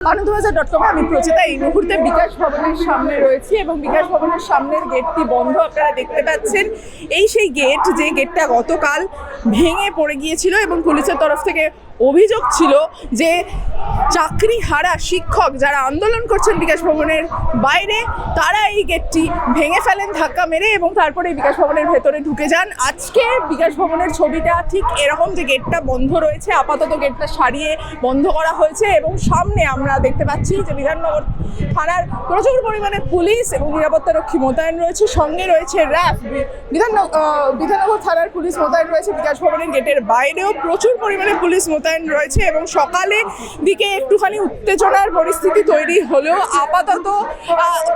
Anandabazar dot কমে আমি প্রচিতা। এই মুহূর্তে বিকাশ ভবনের সামনে রয়েছি এবং বিকাশ ভবনের সামনের গেটটি বন্ধ। আপনারা দেখতে পাচ্ছেন, এই সেই গেট যে গেটটা গতকাল ভেঙে পড়ে গিয়েছিল এবং পুলিশের তরফ থেকে অভিযোগ ছিল যে চাকরি হারা শিক্ষক যারা আন্দোলন করছেন বিকাশ ভবনের বাইরে, তারা এই গেটটি ভেঙে ফেলেন, ধাক্কা মেরে এবং তারপরে বিকাশ ভবনের ভেতরে ঢুকে যান। আজকে বিকাশ ভবনের ছবিটা ঠিক এরকম যে গেটটা বন্ধ রয়েছে, আপাতত গেটটা সারিয়ে বন্ধ করা হয়েছে এবং সামনে আমরা দেখতে পাচ্ছি যে বিধাননগর থানার প্রচুর পরিমাণে পুলিশ এবং নিরাপত্তারক্ষী মোতায়েন রয়েছে। সঙ্গে রয়েছে র্যাব বিধান বিধাননগর থানার পুলিশ মোতায়েন রয়েছে বিকাশ ভবনের গেটের বাইরেও। প্রচুর পরিমাণে পুলিশ মোতায়েন রয়েছে এবং সকালে দিকে একটুখানি উত্তেজনার পরিস্থিতি তৈরি হলেও আপাতত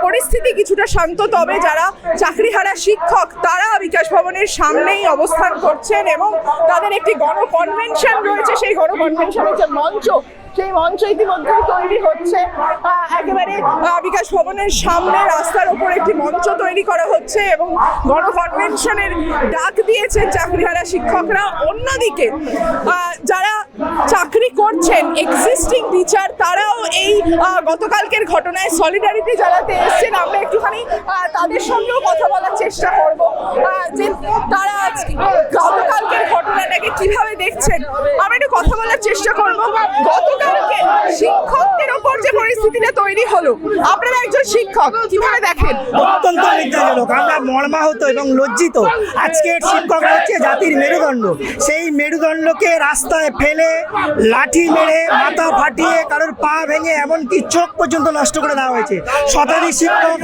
পরিস্থিতি কিছুটা শান্ত। তবে যারা চাকরিহারা শিক্ষক, তারা বিকাশ ভবনের সামনেই অবস্থান করছেন এবং তাদের একটি গণকনভেনশন রয়েছে। সেই গণকনভেনশনের যে মঞ্চ, সেই মঞ্চ ইতিমধ্যেই তৈরি হচ্ছে। একেবারে বিকাশ ভবনের সামনে রাস্তার উপর একটি মঞ্চ তৈরি করা হচ্ছে এবং গণ কনভেনশনের ডাক দিয়েছেন চাকরিহারা শিক্ষকরা। অন্যদিকে যারা চাকরি করছেন এক্সিস্টিং টিচার তারাও এই গতকালকের ঘটনায় সলিডারিটি জানাতে এসছেন। আমরা একটুখানি তাদের সঙ্গেও কথা বলার চেষ্টা করব। যে তারা আজকে গতকালকের ঘটনাটাকে কীভাবে দেখছেন, আমরা একটু কথা বলার চেষ্টা করব। গতকালকে পরিস্থিতিটা তৈরি হলো। আপনারা একজন শিক্ষক, কীভাবে দেখেন? অত্যন্ত লজ্জাজনক আমরা মর্মাহত এবং লজ্জিত। আজকের শিক্ষক হচ্ছে জাতির মেরুদণ্ড। সেই মেরুদণ্ডকে রাস্তায় ফেলে, লাঠি মেরে, মাথা ফাটিয়ে, কারোর পা ভেঙে, এমনকি চোখ পর্যন্ত নষ্ট করে দেওয়া হয়েছে। শতাধিক শিক্ষক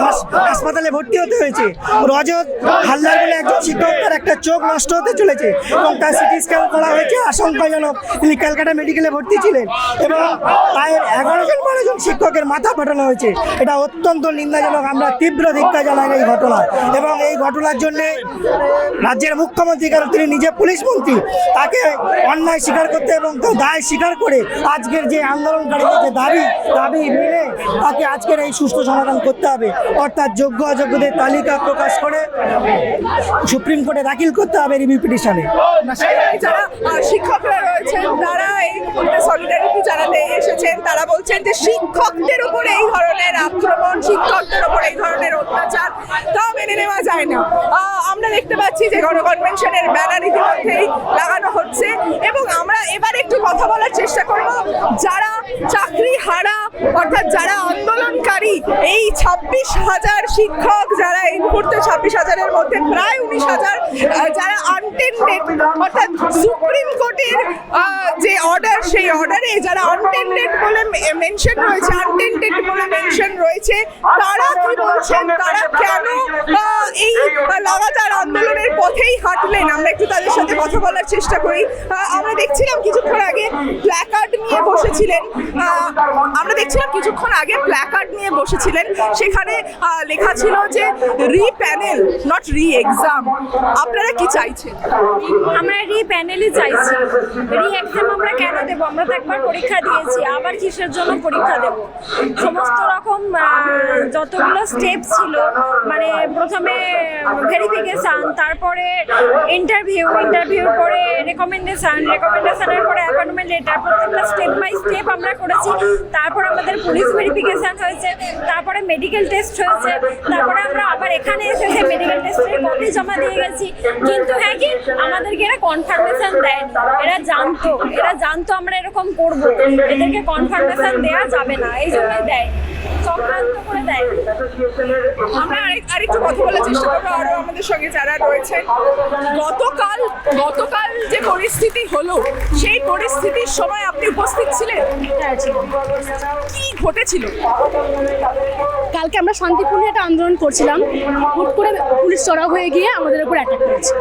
হাসপাতালে ভর্তি হতে হয়েছে। রজত হালদার বলে একজন শিক্ষক, তার একটা চোখ নষ্ট হতে চলেছে এবং তার সিটি স্ক্যান করা হয়েছে। আশঙ্কাজনক, তিনি ক্যালকাটা মেডিকেলে ভর্তি ছিলেন এবং প্রায় এগারো জন, বারো জন শিক্ষকের মাথা ফাটানো হয়েছে। এটা অত্যন্ত নিন্দাজনক। আমরা তীব্র ধিক্ষা জানাই এই ঘটনা এবং এই ঘটনার জন্য রাজ্যের মুখ্যমন্ত্রী, কারণ তিনি নিজে পুলিশ মন্ত্রী, তাকে অন্যায় স্বীকার করতে এবং দায় স্বীকার করে আজকের যে আন্দোলনকারীদের যে দাবি দাবি মেনে তাকে আজকের এই সুষ্ঠু সমাধান করতে হবে। অর্থাৎ যোগ্য অযোগ্যদের তালিকা প্রকাশ করে সুপ্রিম কোর্টে দাখিল করতে হবে রিভিউ পিটিশনে যারা শিক্ষকরা রয়েছেন, তারা এই সলিডারিটি জানাতে এসেছেন। তারা বলছেন যে শিক্ষকদের উপরে এই ধরনের আক্রমণ, শিক্ষকদের উপর এই ধরনের অত্যাচার তা মেনে নেওয়া যায় না। আমরা দেখতে পাচ্ছি যে গণকনভেনশনের ব্যানার ইতিমধ্যেই লাগানো হচ্ছে এবং আমরা এবার একটু কথা বলার চেষ্টা করব। যারা চাকরি হারা, অর্থাৎ যারা আন্দোলনকারী এই ছাব্বিশ হাজার শিক্ষক যারা এই মুহূর্তে ছাব্বিশ হাজারের মধ্যে, প্রায় উনিশ হাজার যারা আনটেন্ডেড অর্থাৎ সুপ্রিম কোর্টের যে অর্ডার সেই অর্ডারে যারা আনটেন্ডেড বলে মেনশন রয়েছে আনটেন্ডেড বলে মেনশন রয়েছে, তারা কি বলছেন? তারা কেন এই লাগাতার আন্দোলনের পথেই হাঁটলেন? আমরা একটু তাদের সাথে কথা বলার চেষ্টা করি। আমরা দেখছিলাম কিছুক্ষণ আগে প্ল্যাকার্ড নিয়ে বসেছিলেন। আমরা দেখছিলাম কিছুক্ষণ আগে প্ল্যাকার্ড নিয়ে বসেছিলেন। সেখানে লেখা ছিল যে রি প্যানেল নট রি এক্সাম আপনারা কি চাইছেন? আমরা রি প্যানেলই চাইছি। রি এক্সাম আমরা কেন দেবো? আমরা তো একবার পরীক্ষা দিয়েছি। আবার কিসের জন্য পরীক্ষা দেব? সমস্ত রকম যতগুলো স্টেপ ছিল মানে প্রথমে ভেরিফিকেশান তারপরে ইন্টারভিউ ইন্টারভিউর পরে রেকমেন্ডেশন রেকমেন্ডেশনের পরে অ্যাপয়েন্টমেন্ট লেটার প্রত্যেকটা স্টেপ বাই স্টেপ আমরা করেছি। তারপর আমাদের পুলিশ ভেরিফিকেশান হয়েছে। তারপরে মেডিকেল টেস্ট হয়েছে। তারপরে আমরা আবার এখানে এসে সেই মেডিকেল টেস্টের কপি জমা দিয়ে গেছি। কিন্তু হ্যাঁ কি, আমাদেরকে এরা কনফার্মেশন দেয় এরা জানতো এরা জানতো আমরা এরকম করব। এদেরকে কনফার্মেশন দেওয়া যাবে না, এই জন্যই দেয় দেয় আমরা আরেক আরেকটু কথা বলার চেষ্টা করব, আরও আমাদের সঙ্গে যারা রয়েছেন। গতকাল গতকাল পরিস্থিতি হলো সেই পরিস্থিতির সময় আপনি উপস্থিত ছিলেন? কি ঘটেছিল? কালকে আমরা শান্তিপূর্ণ একটা আন্দোলন করছিলাম। হুট করে পুলিশ চড়াও হয়ে গিয়ে আমাদের উপর অ্যাটাক করেছে।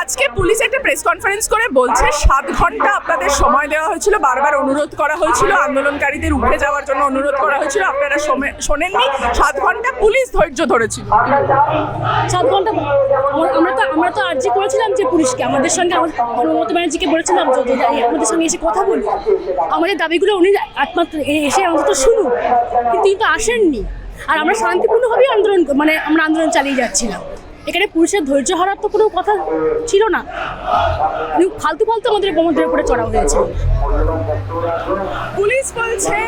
আজকে পুলিশ একটা প্রেস কনফারেন্স করে বলছে সাত ঘণ্টা আপনাদের সময় দেওয়া হয়েছিল বারবার অনুরোধ করা হয়েছিল আন্দোলনকারীদের উঠে যাওয়ার জন্য অনুরোধ করা হয়েছিল আপনারা শোনে- শোনেননি সাত ঘণ্টা পুলিশ ধৈর্য ধরেছিল। সাত ঘণ্টা আমরা- তো আমরা তো আর্জি করেছিলাম যে পুলিশকে আমাদের সঙ্গে মমতা ব্যানার্জিকে বলেছিলাম যদি আমাদের সঙ্গে এসে কথা বলি। আমাদের দাবিগুলো উনি একমাত্র এসে অন্তত শুনুক। কিন্তু তিনি তো আসেননি। আর আমরা শান্তিপূর্ণভাবেই আন্দোলন মানে আমরা আন্দোলন চালিয়ে যাচ্ছিলাম। এখানে পুরুষের ধৈর্য হারার তো কোনো কথা ছিল না। ফালতু ফালতু আমাদের আমাদের উপরে চড়া হয়েছে। পুলিশ বলছে,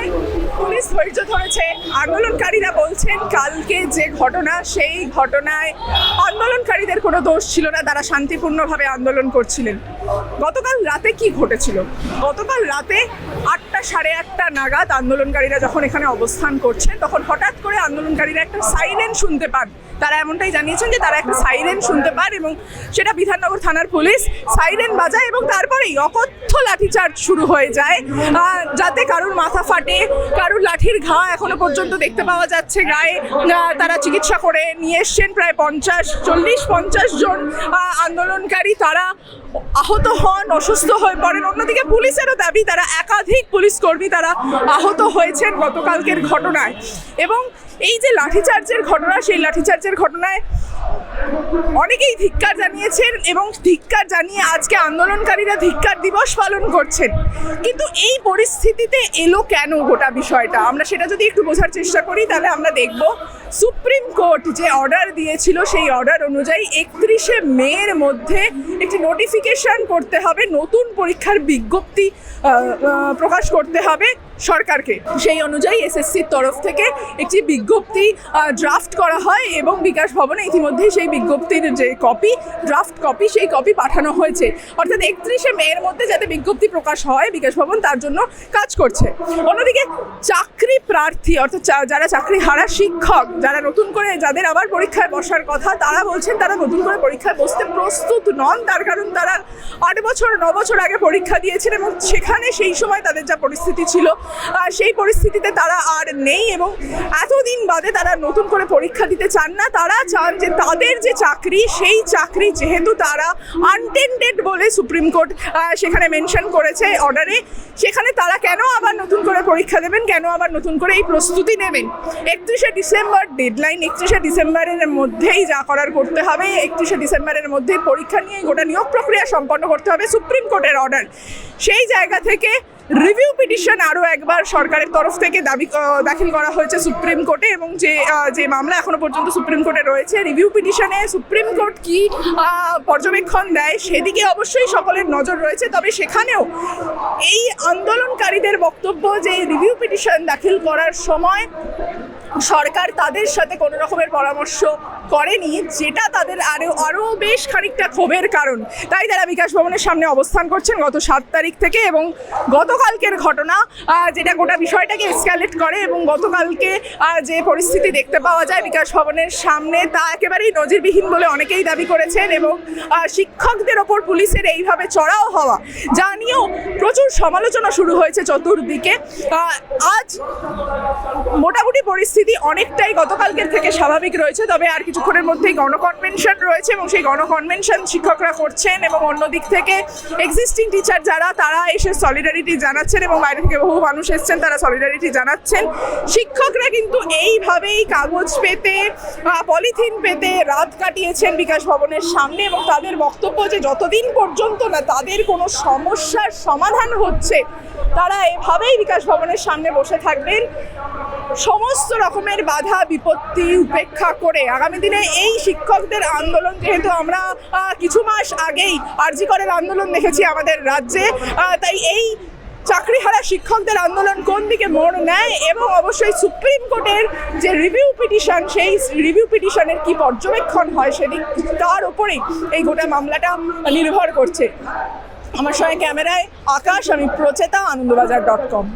পুলিশ ধৈর্য ধরেছে, আন্দোলনকারীরা বলছেন কালকে যে ঘটনা, সেই ঘটনায় আন্দোলনকারীদের কোনো দোষ ছিল না, তারা শান্তিপূর্ণভাবে আন্দোলন করছিলেন। গতকাল রাতে কি ঘটেছিল? গতকাল রাতে আটটা সাড়ে আটটা নাগাদ আন্দোলনকারীরা যখন এখানে অবস্থান করছেন, তখন হঠাৎ করে আন্দোলনকারীরা একটা সাইরেন শুনতে পান। তারা এমনটাই জানিয়েছেন যে তারা একটা সাইরেন শুনতে পান এবং সেটা বিধাননগর থানার পুলিশ সাইরেন বাজায় এবং তারপরেই অকথ্য লাঠিচার্জ শুরু হয়ে যায়। যাতে কারুর মাথা ফাটে, কারুর লাঠির ঘা এখনও পর্যন্ত দেখতে পাওয়া যাচ্ছে। গায়ে তারা চিকিৎসা করে নিয়ে এসছেন প্রায় পঞ্চাশ, চল্লিশ, পঞ্চাশ জন আন্দোলনকারী। তারা আহত হন, অসুস্থ হয়ে পড়েন। অন্যদিকে পুলিশেরও দাবি, তারা একাধিক পুলিশ কর্মী তারা আহত হয়েছেন গতকালকের ঘটনায়। এবং এই যে লাঠিচার্জের ঘটনা, সেই লাঠিচার্জের ঘটনায় অনেকেই ধিক্কার জানিয়েছেন এবং ধিক্কার জানিয়ে আজকে আন্দোলনকারীরা ধিক্কার দিবস পালন করছেন। কিন্তু এই পরিস্থিতিতে এলো কেন গোটা বিষয়টা? আমরা সেটা যদি একটু বোঝার চেষ্টা করি, তাহলে আমরা দেখব সুপ্রিম কোর্ট যে অর্ডার দিয়েছিল, সেই অর্ডার অনুযায়ী একত্রিশে মের মধ্যে একটি নোটিফিকেশন করতে হবে, নতুন পরীক্ষার বিজ্ঞপ্তি প্রকাশ করতে হবে। সরকারকে। সেই অনুযায়ী এসএসসির তরফ থেকে একটি বিজ্ঞপ্তি ড্রাফট করা হয় এবং বিকাশ ভবনে ইতিমধ্যেই সেই বিজ্ঞপ্তির যে কপি ড্রাফট কপি সেই কপি পাঠানো হয়েছে। অর্থাৎ একত্রিশে মের মধ্যে যাতে বিজ্ঞপ্তি প্রকাশ হয় বিকাশ ভবন, তার জন্য কাজ করছে। অন্যদিকে চাকরি প্রার্থী, অর্থাৎ যারা চাকরি হারা শিক্ষক, যারা নতুন করে যাদের আবার পরীক্ষায় বসার কথা, তারা বলছেন তারা নতুন করে পরীক্ষায় বসতে প্রস্তুত নন। তার কারণ তারা আট বছর, ন বছর আগে পরীক্ষা দিয়েছেন এবং সেখানে সেই সময় তাদের যা পরিস্থিতি ছিল আহ, সেই পরিস্থিতিতে তারা আর নেই এবং এতদিন বাদে তারা নতুন করে পরীক্ষা দিতে চান না। তারা চান যে তাদের যে চাকরি সেই চাকরি যেহেতু তারা আনটেন্ডেড বলে সুপ্রিম কোর্ট সেখানে মেনশন করেছে অর্ডারে সেখানে তারা কেন আবার নতুন করে পরীক্ষা দেবেন? কেন আবার নতুন করে এই প্রস্তুতি নেবেন? একত্রিশে ডিসেম্বর ডেডলাইন একত্রিশে ডিসেম্বরের মধ্যেই যা করার করতে হবে একত্রিশে ডিসেম্বরের মধ্যে পরীক্ষা নিয়ে গোটা নিয়োগ প্রক্রিয়া সম্পন্ন করতে হবে সুপ্রিম কোর্টের অর্ডার সেই জায়গা থেকে রিভিউ পিটিশন আরও একবার সরকারের তরফ থেকে দাবি দাখিল করা হয়েছে সুপ্রিম কোর্টে এবং যে যে মামলা এখনও পর্যন্ত সুপ্রিম কোর্টে রয়েছে, রিভিউ পিটিশনে সুপ্রিম কোর্ট কি পর্যবেক্ষণ দেয় সেদিকে অবশ্যই সকলের নজর রয়েছে, তবে সেখানেও এই আন্দোলনকারীদের বক্তব্য যে রিভিউ পিটিশন দাখিল করার সময় সরকার তাদের সাথে কোনো রকমের পরামর্শ করেনি, যেটা তাদের আরও আরও বেশ খানিকটা ক্ষোভের কারণ। তাই তারা বিকাশ ভবনের সামনে অবস্থান করছেন গত সাত তারিখ থেকে এবং গতকালকের ঘটনা যেটা গোটা বিষয়টাকে এসক্যালেট করে এবং গতকালকে যে পরিস্থিতি দেখতে পাওয়া যায় বিকাশ ভবনের সামনে, তা একেবারেই নজিরবিহীন বলে অনেকেই দাবি করেছেন এবং শিক্ষকদের ওপর পুলিশের এইভাবে চড়াও হওয়া, যা নিয়েও প্রচুর সমালোচনা শুরু হয়েছে চতুর্দিকে। আজ মোটামুটি পরিস্থিতি অনেকটাই গতকালকের থেকে স্বাভাবিক রয়েছে, তবে আর কিছুক্ষণের মধ্যেই গণকনভেনশন রয়েছে এবং সেই গণকনভেনশন শিক্ষকরা করছেন এবং অন্যদিক থেকে এক্সিস্টিং টিচার যারা, তারা এসে সলিডারিটি জানাচ্ছেন এবং বাইরে থেকে বহু মানুষ এসছেন, তারা সলিডারিটি জানাচ্ছেন। শিক্ষকরা কিন্তু এইভাবেই কাগজ পেতে পলিথিন পেতে রাত কাটিয়েছেন বিকাশ ভবনের সামনে এবং তাদের বক্তব্য যে যতদিন পর্যন্ত না তাদের কোনো সমস্যার সমাধান হচ্ছে, তারা এভাবেই বিকাশ ভবনের সামনে বসে থাকবেন। সমস্ত রকমের বাধা, বিপত্তি উপেক্ষা করে আগামী দিনে এই শিক্ষকদের আন্দোলন যেহেতু আমরা কিছু মাস আগেই আরজি করের আন্দোলন দেখেছি আমাদের রাজ্যে তাই এই চাকরিহারা শিক্ষকদের আন্দোলন কোন দিকে মোড় নেয় এবং অবশ্যই সুপ্রিম কোর্টের যে রিভিউ পিটিশন, সেই রিভিউ পিটিশনের কি পর্যবেক্ষণ হয় সেদিক তার উপরেই এই গোটা মামলাটা নির্ভর করছে। আমার সঙ্গে ক্যামেরায় আকাশ, আমি প্রচেতা, আনন্দবাজার ডট কম।